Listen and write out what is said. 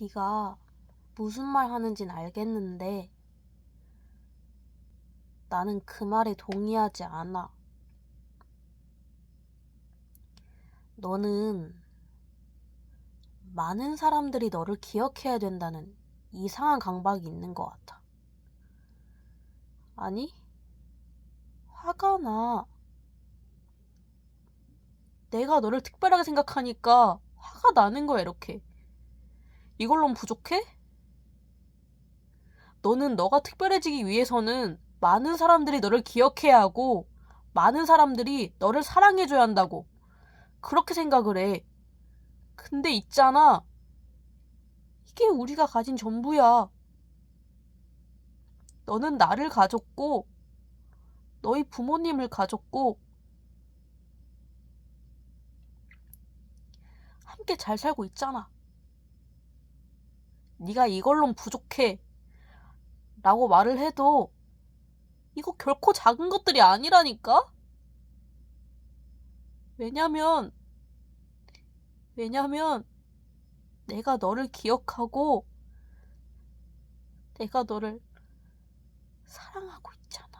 네가 무슨 말 하는진 알겠는데 나는 그 말에 동의하지 않아. 너는 많은 사람들이 너를 기억해야 된다는 이상한 강박이 있는 것 같아. 아니, 화가 나. 내가 너를 특별하게 생각하니까 화가 나는 거야, 이렇게. 이걸로는 부족해? 너는 너가 특별해지기 위해서는 많은 사람들이 너를 기억해야 하고, 많은 사람들이 너를 사랑해줘야 한다고. 그렇게 생각을 해. 근데 있잖아. 이게 우리가 가진 전부야. 너는 나를 가졌고, 너희 부모님을 가졌고, 함께 잘 살고 있잖아. 네가 이걸론 부족해. 라고 말을 해도 이거 결코 작은 것들이 아니라니까? 왜냐면, 왜냐면 내가 너를 기억하고 내가 너를 사랑하고 있잖아.